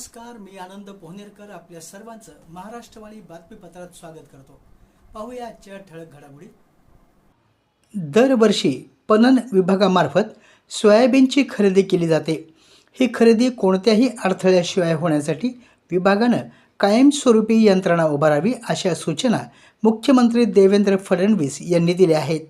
नमस्कार मी आनंद पोहनेरकर आपल्या सर्वांचं महाराष्ट्रवाणी बातमीपत्रात स्वागत करतो. पाहूया आजच्या ठळक घडामोडी. दरवर्षी पणन विभागामार्फत सोयाबीनची खरेदी केली जाते. ही खरेदी कोणत्याही अडथळ्याशिवाय होण्यासाठी विभागानं कायमस्वरूपी यंत्रणा उभारावी अशा सूचना मुख्यमंत्री देवेंद्र फडणवीस यांनी दिल्या आहेत.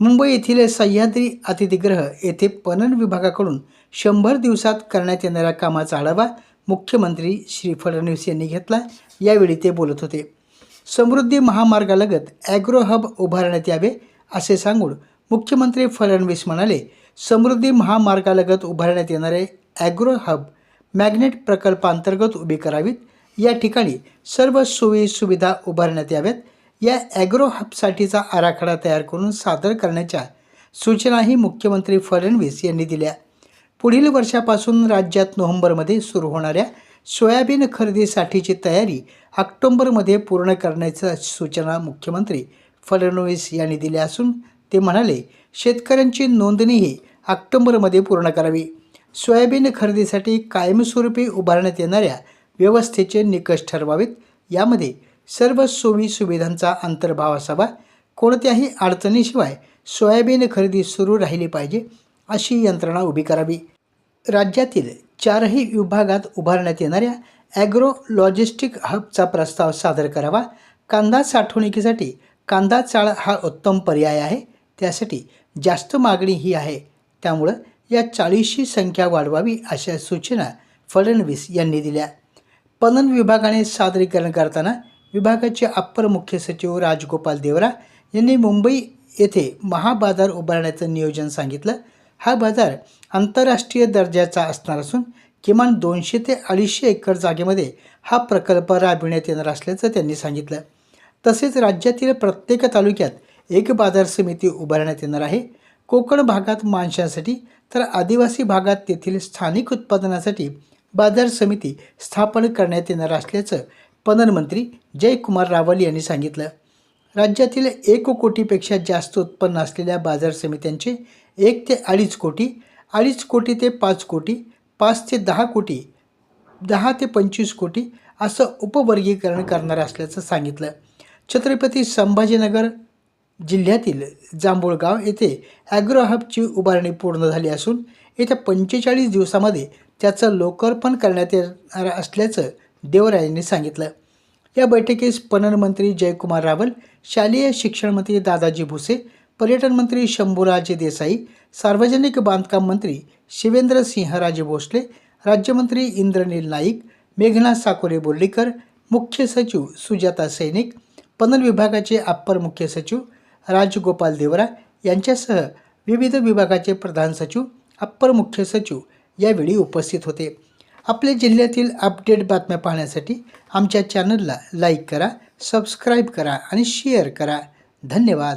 मुंबई येथील सह्याद्री अतिथीगृह येथे पणन विभागाकडून शंभर दिवसात करण्यात येणाऱ्या कामाचा आढावा मुख्यमंत्री श्री फडणवीस यांनी घेतला. यावेळी ते बोलत होते. समृद्धी महामार्गालगत ॲग्रो हब उभारण्यात यावे असे सांगून मुख्यमंत्री फडणवीस म्हणाले समृद्धी महामार्गालगत उभारण्यात येणारे ॲग्रो हब मॅग्नेट प्रकल्पांतर्गत उभी करावीत. या ठिकाणी सर्व सोयी सुविधा उभारण्यात याव्यात. या ॲग्रो हबसाठीचा आराखडा तयार करून सादर करण्याच्या सूचनाही मुख्यमंत्री फडणवीस यांनी दिल्या. पुढील वर्षापासून राज्यात नोव्हेंबरमध्ये सुरू होणाऱ्या सोयाबीन खरेदीसाठीची तयारी ऑक्टोंबरमध्ये पूर्ण करण्याच्या सूचना मुख्यमंत्री फडणवीस यांनी दिल्या असून ते म्हणाले शेतकऱ्यांची नोंदणीही ऑक्टोंबरमध्ये पूर्ण करावी. सोयाबीन खरेदीसाठी कायमस्वरूपी उभारण्यात येणाऱ्या व्यवस्थेचे निकष ठरवावेत. यामध्ये सर्व सोयी सुविधांचा अंतर्भाव असावा. कोणत्याही अडचणीशिवाय सोयाबीन खरेदी सुरू राहिली पाहिजे. अशी यंत्रणा उभी करावी. राज्यातील चारही विभागात उभारण्यात येणाऱ्या ॲग्रो लॉजिस्टिक हबचा प्रस्ताव सादर करावा. कांदा साठवणुकीसाठी कांदा चाळ हा उत्तम पर्याय आहे. त्यासाठी जास्त मागणी ही आहे. त्यामुळं या चाळीसची संख्या वाढवावी अशा सूचना फडणवीस यांनी दिल्या. पणन विभागाने सादरीकरण करताना विभागाचे अप्पर मुख्य सचिव राजगोपाल देवरा यांनी मुंबई येथे महाबाजार उभारण्याचं नियोजन सांगितलं. हा बाजार आंतरराष्ट्रीय दर्जाचा असणार असून किमान दोनशे ते अडीचशे एकर जागेमध्ये हा प्रकल्प राबविण्यात येणार असल्याचं त्यांनी सांगितलं. तसेच राज्यातील प्रत्येक तालुक्यात एक बाजार समिती उभारण्यात येणार आहे. कोकण भागात माणसांसाठी तर आदिवासी भागात तेथील स्थानिक उत्पादनासाठी बाजार समिती स्थापन करण्यात येणार असल्याचं पणनमंत्री जयकुमार रावल यांनी सांगितलं. राज्यातील एक कोटीपेक्षा जास्त उत्पन्न असलेल्या बाजार समित्यांचे एक ते अडीच कोटी अडीच कोटी ते पाच कोटी पाच ते दहा कोटी दहा ते पंचवीस कोटी असं उपवर्गीकरण करणार असल्याचं सांगितलं. छत्रपती संभाजीनगर जिल्ह्यातील जांभूळगाव येथे ॲग्रो हबची उभारणी पूर्ण झाली असून येत्या पंचेचाळीस दिवसामध्ये त्याचं लोकार्पण करण्यात येणार असल्याचं देवरायांनी सांगितलं. या बैठकीस पणन मंत्री जयकुमार रावल शालेय शिक्षण मंत्री दादाजी भुसे पर्यटन मंत्री शंभूराजे देसाई सार्वजनिक बांधकाम मंत्री शिवेंद्र सिंहराजे भोसले राज्यमंत्री इंद्रनील नाईक मेघना साकोरे बोर्डीकर मुख्य सचिव सुजाता सैनिक पनल विभागाचे अप्पर मुख्य सचिव राजगोपाल देवरा यांच्यासह विविध विभागाचे प्रधान सचिव अप्पर मुख्य सचिव यावेळी उपस्थित होते. आपल्या जिल्ह्यातील अपडेट बातम्या पाहण्यासाठी आमच्या चॅनलला लाईक करा सबस्क्राईब करा आणि शेअर करा. धन्यवाद.